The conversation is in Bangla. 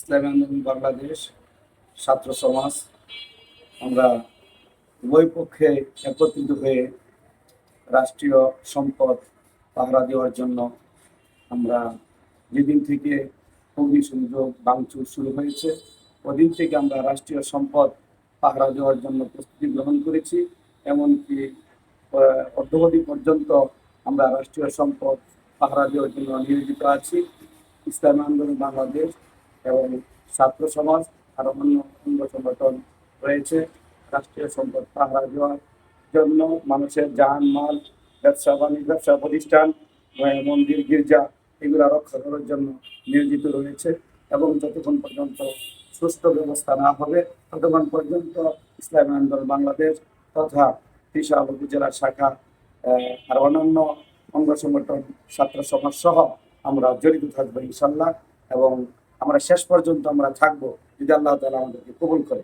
ইসলামী আন্দোলন বাংলাদেশ ছাত্র সমাজ। আমরা উভয় পক্ষে একত্রিত হয়ে রাষ্ট্রীয় সম্পদ পাহারা দেওয়ার জন্য আমরা যেদিন থেকে অগ্নিসংযোগ বাংচুর শুরু হয়েছে, ওদিন থেকে আমরা রাষ্ট্রীয় সম্পদ পাহারা দেওয়ার জন্য প্রস্তুতি গ্রহণ করেছি। এমনকি অদ্যবধি পর্যন্ত আমরা রাষ্ট্রীয় সম্পদ পাহারা দেওয়ার জন্য নিয়োজিত আছি। ইসলামী আন্দোলন বাংলাদেশ এবং ছাত্র সমাজ আর অন্য অঙ্গ সংগঠন রয়েছে। রাষ্ট্রীয় সম্পদ পাহারা দেওয়ার জন্য মানুষের যান, মাল, ব্যবসা, বাণিজ্য, ব্যবসা প্রতিষ্ঠান মন্দির, গির্জা এগুলো রক্ষা করার জন্য নিয়োজিত রয়েছে এবং যতক্ষণ পর্যন্ত সুস্থ ব্যবস্থা না হবে, ততক্ষণ পর্যন্ত ইসলামী আন্দোলন বাংলাদেশ তথা ত্রিশাল উপজেলা শাখা আর অন্যান্য অঙ্গ সংগঠন, ছাত্র সমাজ সহ আমরা জড়িত থাকব ইনশাল্লাহ এবং আমরা শেষ পর্যন্ত আমরা থাকব যদি আল্লাহ তালা আমাদেরকে কবুল করে।